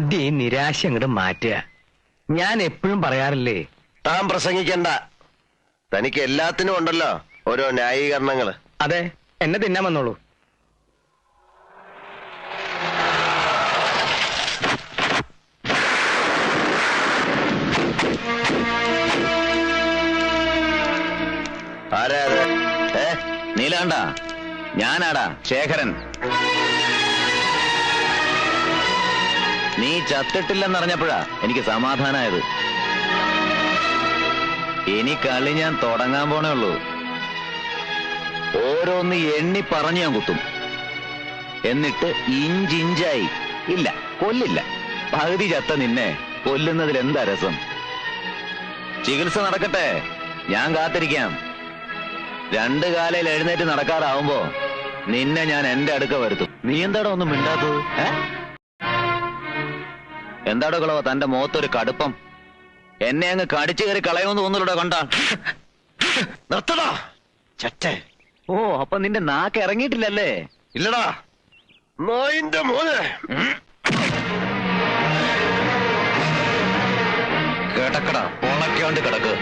വാശി അങ്ങോട്ട് മാറ്റുക. ഞാൻ എപ്പോഴും പറയാറില്ലേ താൻ പ്രസംഗിക്കണ്ട. തനിക്ക് എല്ലാത്തിനും ഉണ്ടല്ലോ ഓരോ ന്യായീകരണങ്ങൾ. അതെ എന്നെ തിന്നാൻ വന്നോളൂ. ആരാ നീലാണ്ട ഞാനാടാ ശേഖരൻ. നീ ചത്തിട്ടില്ലെന്നറിഞ്ഞപ്പോഴാ എനിക്ക് സമാധാനായത്. ഇനി കളി ഞാൻ തുടങ്ങാൻ പോണേ ഉള്ളൂ. ഓരോന്ന് എണ്ണി പറഞ്ഞു ഞാൻ കുത്തും. എന്നിട്ട് ഇഞ്ചിഞ്ചായി. ഇല്ല കൊല്ലില്ല. പകുതി ചത്ത നിന്നെ കൊല്ലുന്നതിൽ എന്താ രസം? ചികിത്സ നടക്കട്ടെ. ഞാൻ കാത്തിരിക്കാം. രണ്ട് കാലയിൽ എഴുന്നേറ്റ് നടക്കാറാവുമ്പോ നിന്നെ ഞാൻ എന്റെ അടുക്ക വരുത്തും. നീ എന്താടോ ഒന്നും മിണ്ടാത്തത്? ഏ? എന്താടോ കളവ തന്റെ മുഖത്തൊരു കടുപ്പം? എന്നെ അങ്ങ് കടിച്ചു കയറി കളയുമെന്ന് തോന്നുന്നുണ്ടോ കണ്ട. നിർത്തടാ. ചറ്റേ ഓ അപ്പൊ നിന്റെ നാക്ക് ഇറങ്ങിയിട്ടില്ലല്ലേ? ഇല്ലടാ. നോയിന്റെ മോനെ. കേട്ടക്കടാ പൊളക്കാണ്ട് കിടക്ക്.